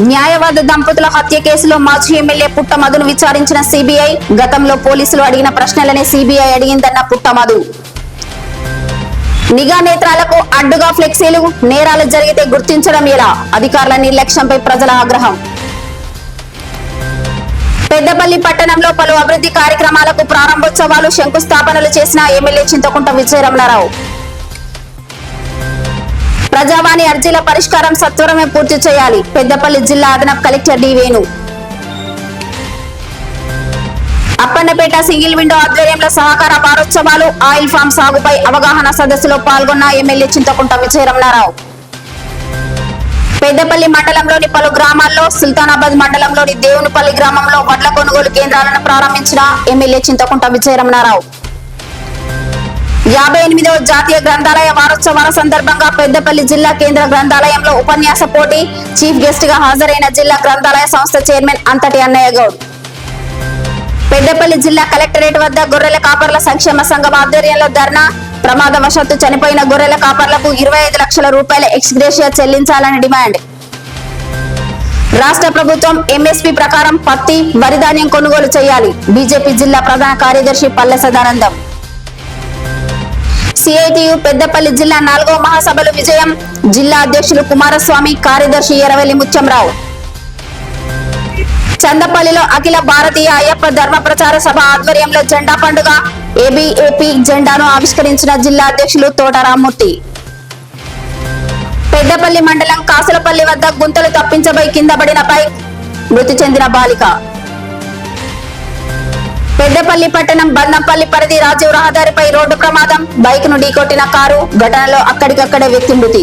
న్యాయవాద దంపతుల హత్య కేసులో మాజీ ఎమ్మెల్యే పుట్టమధును విచారించిన సిబిఐ గతంలో పోలీసులు అడిగిన ప్రశ్నలనే సిబిఐ అడిగిందన్న పుట్టమధు నిఘా నేత్రాలకు అడ్డుగా ఫ్లెక్సీలు నేరాలు జరిగితే గుర్తించడం ఎలా? అధికారుల నిర్లక్ష్యంపై ప్రజల ఆగ్రహం. పెద్దపల్లి పట్టణంలో పలు అభివృద్ధి కార్యక్రమాలకు ప్రారంభోత్సవాలు శంకుస్థాపనలు చేసిన ఎమ్మెల్యే చింతకుంట విజయరమణారావు. ప్రజావాణి అర్జీల పరిష్కారం సత్వరమే పూర్తి చేయాలి. పెద్దపల్లి జిల్లా అదనపు collector D Venu. Appannapeta single window ఆధ్వర్యంలో సహకార వారోత్సవాలు ఆయిల్ ఫామ్ సాగుపై అవగాహన సదస్సులో పాల్గొన్న ఎమ్మెల్యే చింతకుంట విజయరమణారావు. పెద్దపల్లి మండలంలోని పలు గ్రామాల్లో సుల్తానాబాద్ మండలంలోని దేవునిపల్లి గ్రామంలో వడ్ల కొనుగోలు కేంద్రాలను ప్రారంభించిన ఎమ్మెల్యే చింతకుంట విజయరమణారావు. యాభై ఎనిమిదవ జాతీయ గ్రంథాలయ వారోత్సవాల సందర్భంగా పెద్దపల్లి జిల్లా కేంద్ర గ్రంథాలయంలో ఉపన్యాస పోటీ చీఫ్ గెస్ట్గా హాజరైన జిల్లా గ్రంథాలయ సంస్థ చైర్మన్ అంతటి అన్నయ్య గౌడ్. పెద్దపల్లి జిల్లా కలెక్టరేట్ వద్ద గొర్రెల కాపర్ల సంక్షేమ సంఘం ఆధ్వర్యంలో ధర్నా ప్రమాదవశాత్తు చనిపోయిన గొర్రెల కాపర్లకు ఇరవై ఐదు లక్షల రూపాయల ఎక్స్గ్రేషియా చెల్లించాలని డిమాండ్. రాష్ట్ర ప్రభుత్వం ఎంఎస్పీ ప్రకారం పత్తి వరిధాన్యం కొనుగోలు చేయాలి. బీజేపీ జిల్లా ప్రధాన కార్యదర్శి పల్లె సదానందం. సిఐటియు పెద్దపల్లి జిల్లా నాలుగో మహాసభలు విజయం. జిల్లా అధ్యక్షులు కుమారస్వామి కార్యదర్శి ఎరవెల్లి ముత్యంరావు చందపల్లిలో అఖిల భారతీయ అయ్యప్ప ధర్మ ప్రచార సభ ఆధ్వర్యంలో జెండా పండుగ. ఏబీఏపీ జెండాను ఆవిష్కరించిన జిల్లా అధ్యక్షులు తోట రామ్మూర్తి. పెద్దపల్లి మండలం కాసులపల్లి వద్ద గుంతలు తప్పించబోయి కింద పడిన బైక్ మృతి చెందిన బాలిక. పెద్దపల్లి పట్టణం బందంపల్లి పరిధి రాజీవ్ రహదారిపై రోడ్డు ప్రమాదం. బైక్ను ఢీకొట్టిన కారు ఘటనలో అక్కడికక్కడే వ్యక్తి మృతి.